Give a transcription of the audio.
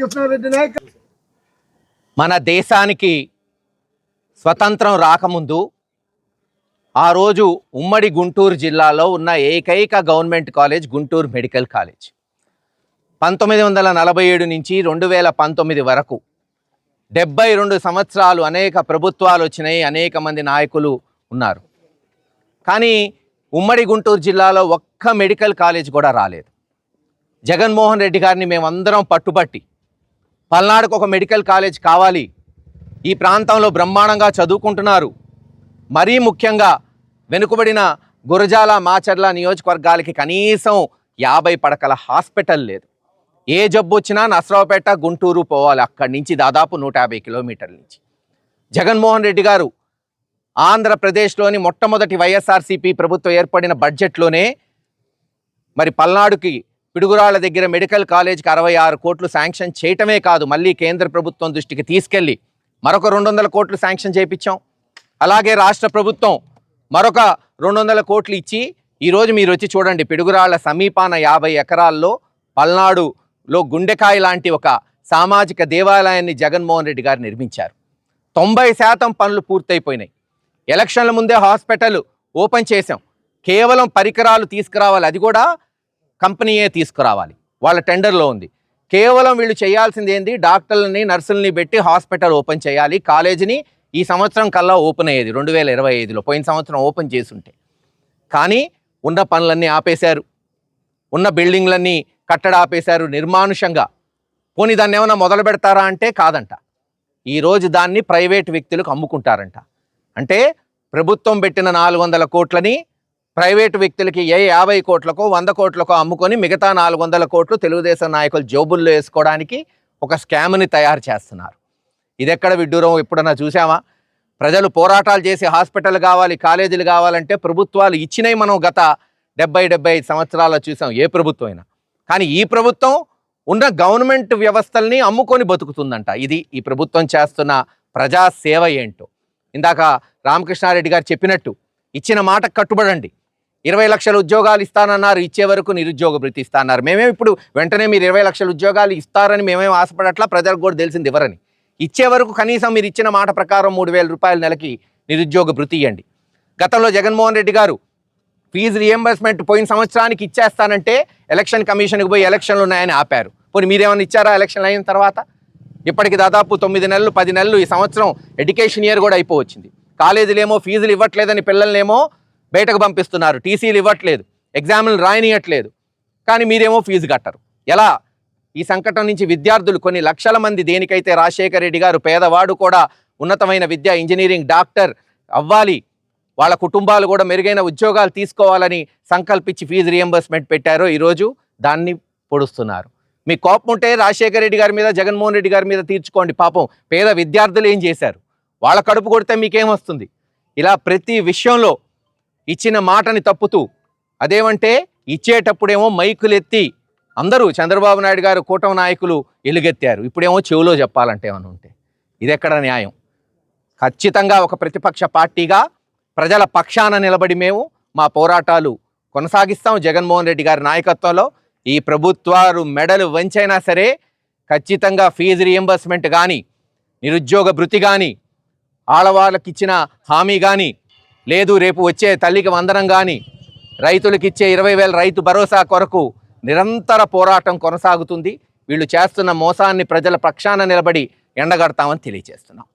కృష్ణారెడ్డి మన దేశానికి స్వతంత్రం రాకముందు ఆ రోజు ఉమ్మడి గుంటూరు జిల్లాలో ఉన్న ఏకైక government college Guntur medical college. పంతొమ్మిది వందల నలభై ఏడు నుంచి రెండు వేల పంతొమ్మిది వరకు డెబ్బై రెండు సంవత్సరాలు అనేక ప్రభుత్వాలు వచ్చినాయి అనేక మంది నాయకులు ఉన్నారు. కానీ ఉమ్మడి గుంటూరు జిల్లాలో ఒక్క మెడికల్ కాలేజ్ కూడా రాలేదు. జగన్మోహన్ రెడ్డి గారిని మేమందరం పట్టుబట్టి పల్నాడుకు ఒక మెడికల్ కాలేజ్ కావాలి. ఈ ప్రాంతంలో బ్రహ్మాండంగా చదువుకుంటున్నారు. మరీ ముఖ్యంగా వెనుకబడిన గురజాల మాచర్ల నియోజకవర్గాలకి కనీసం యాభై పడకల హాస్పిటల్ లేదు. ఏ జబ్బు వచ్చినా నసరావుపేట గుంటూరు పోవాలి. అక్కడి నుంచి దాదాపు నూట యాభై కిలోమీటర్ల నుంచి. జగన్మోహన్ రెడ్డి గారు ఆంధ్రప్రదేశ్లోని మొట్టమొదటి వైఎస్ఆర్సీపీ ప్రభుత్వం ఏర్పడిన బడ్జెట్లోనే మరి పల్నాడుకి పిడుగురాళ్ళ దగ్గర మెడికల్ కాలేజ్కి అరవై ఆరు కోట్లు శాంక్షన్ చేయటమే కాదు మళ్ళీ కేంద్ర ప్రభుత్వం దృష్టికి తీసుకెళ్ళి మరొక రెండు వందల కోట్లు శాంక్షన్ చేయించాం. అలాగే రాష్ట్ర ప్రభుత్వం మరొక రెండు వందల కోట్లు ఇచ్చి ఈరోజు మీరు వచ్చి చూడండి పిడుగురాళ్ళ సమీపాన యాభై ఎకరాల్లో పల్నాడులో గుండెకాయ లాంటి ఒక సామాజిక దేవాలయాన్ని జగన్మోహన్ రెడ్డి గారు నిర్మించారు. తొంభై శాతం పనులు పూర్తయిపోయినాయి. ఎలక్షన్ల ముందే హాస్పిటల్ ఓపెన్ చేశాం. కేవలం పరికరాలు తీసుకురావాలి అది కూడా కంపెనీయే తీసుకురావాలి. వాళ్ళ టెండర్లో ఉంది. కేవలం వీళ్ళు చేయాల్సింది ఏంది? డాక్టర్లని నర్సుల్ని పెట్టి హాస్పిటల్ ఓపెన్ చేయాలి. కాలేజీని ఈ సంవత్సరం కల్లా ఓపెన్ అయ్యేది రెండు వేల ఇరవై ఐదులో. పోయిన సంవత్సరం ఓపెన్ చేసుంటే. కానీ ఉన్న పనులన్నీ ఆపేశారు. ఉన్న బిల్డింగ్లన్నీ కట్టడ ఆపేశారు నిర్మానుషంగా. పోనీ దాన్ని ఏమైనా మొదలు పెడతారా అంటే కాదంట. ఈరోజు దాన్ని ప్రైవేట్ వ్యక్తులకు అమ్ముకుంటారంట. అంటే ప్రభుత్వం పెట్టిన నాలుగు వందల కోట్లని ప్రైవేటు వ్యక్తులకి ఏ యాభై కోట్లకో వంద కోట్లకో అమ్ముకొని మిగతా నాలుగు వందల కోట్లు తెలుగుదేశం నాయకులు జోబుల్లో వేసుకోవడానికి ఒక స్కామ్ని తయారు చేస్తున్నారు. ఇదెక్కడ విడ్డూరం ఎప్పుడన్నా చూసామా ప్రజలు పోరాటాలు చేసి హాస్పిటల్ కావాలి కాలేజీలు కావాలంటే ప్రభుత్వాలు ఇచ్చినవి మనం గత డెబ్బై డెబ్బై ఐదు సంవత్సరాల్లో చూసాం ఏ ప్రభుత్వం అయినా. కానీ ఈ ప్రభుత్వం ఉన్న గవర్నమెంట్ వ్యవస్థల్ని అమ్ముకొని బతుకుతుందంట. ఇది ఈ ప్రభుత్వం చేస్తున్న ప్రజా సేవ ఏంటో. ఇందాక రామకృష్ణారెడ్డి గారు చెప్పినట్టు ఇచ్చిన మాట కట్టుబడండి. ఇరవై లక్షల ఉద్యోగాలు ఇస్తానన్నారు. ఇచ్చే వరకు నిరుద్యోగ భృతి ఇస్తానన్నారు. మేమే ఇప్పుడు వెంటనే మీరు ఇరవై లక్షల ఉద్యోగాలు ఇస్తారని మేమేం ఆశపడట్లా? ప్రజలకు కూడా తెలిసింది ఎవరని. ఇచ్చే వరకు కనీసం మీరు ఇచ్చిన మాట ప్రకారం మూడు వేల రూపాయల నెలకి నిరుద్యోగ భృతి ఇవ్వండి గతంలో జగన్మోహన్ రెడ్డి గారు ఫీజు రియంబర్స్మెంట్ పోయిన సంవత్సరానికి ఇచ్చేస్తానంటే ఎలక్షన్ కమిషన్కి పోయి ఎలక్షన్లు ఉన్నాయని ఆపారు. పోనీ మీరేమైనా ఇచ్చారా ఎలక్షన్లు అయిన తర్వాత? ఇప్పటికి దాదాపు తొమ్మిది నెలలు పది నెలలు ఈ సంవత్సరం ఎడ్యుకేషన్ ఇయర్ కూడా అయిపోవచ్చింది. కాలేజీలేమో ఫీజులు ఇవ్వట్లేదని పిల్లల్నేమో బయటకు పంపిస్తున్నారు. టీసీలు ఇవ్వట్లేదు. ఎగ్జామ్లు రాయనియట్లేదు. కానీ మీరేమో ఫీజు కట్టరు. ఎలా? ఈ సంకటం నుంచి విద్యార్థులు కొన్ని లక్షల మంది దేనికైతే రాజశేఖర రెడ్డి గారు పేదవాడు కూడా ఉన్నతమైన విద్య ఇంజనీరింగ్ డాక్టర్ అవ్వాలి వాళ్ళ కుటుంబాలు కూడా మెరుగైన ఉద్యోగాలు తీసుకోవాలని సంకల్పించి ఫీజు రియంబర్స్మెంట్ పెట్టారో ఈరోజు దాన్ని పొడుస్తున్నారు. మీ కోపం ఉంటే రాజశేఖర రెడ్డి గారి మీద జగన్మోహన్ రెడ్డి గారి మీద తీర్చుకోండి. పాపం పేద విద్యార్థులు ఏం చేశారు? వాళ్ళ కడుపు కొడితే మీకేం వస్తుంది? ఇలా ప్రతి విషయంలో ఇచ్చిన మాటని తప్పుతూ అదేమంటే ఇచ్చేటప్పుడేమో మైకులు ఎత్తి అందరూ చంద్రబాబు నాయుడు గారు కూటమి నాయకులు ఎలుగెత్తారు. ఇప్పుడేమో చెవులో చెప్పాలంటే ఏమైనా ఉంటే. ఇది ఎక్కడ న్యాయం? ఖచ్చితంగా ఒక ప్రతిపక్ష పార్టీగా ప్రజల పక్షాన నిలబడి మేము మా పోరాటాలు కొనసాగిస్తాం జగన్మోహన్ రెడ్డి గారి నాయకత్వంలో. ఈ ప్రభుత్వాలు మెడలు వంచైనా సరే ఖచ్చితంగా ఫీజు రియంబర్స్మెంట్ కానీ నిరుద్యోగ భృతి కానీ ఆడవాళ్ళకి ఇచ్చిన హామీ కానీ లేదు రేపు వచ్చే తల్లికి వందనం కానీ రైతులకు ఇచ్చే ఇరవై వేల రైతు భరోసా కొరకు నిరంతర పోరాటం కొనసాగుతుంది. వీళ్ళు చేస్తున్న మోసాన్ని ప్రజల పక్షాన నిలబడి ఎండగడతామని తెలియజేస్తున్నాం.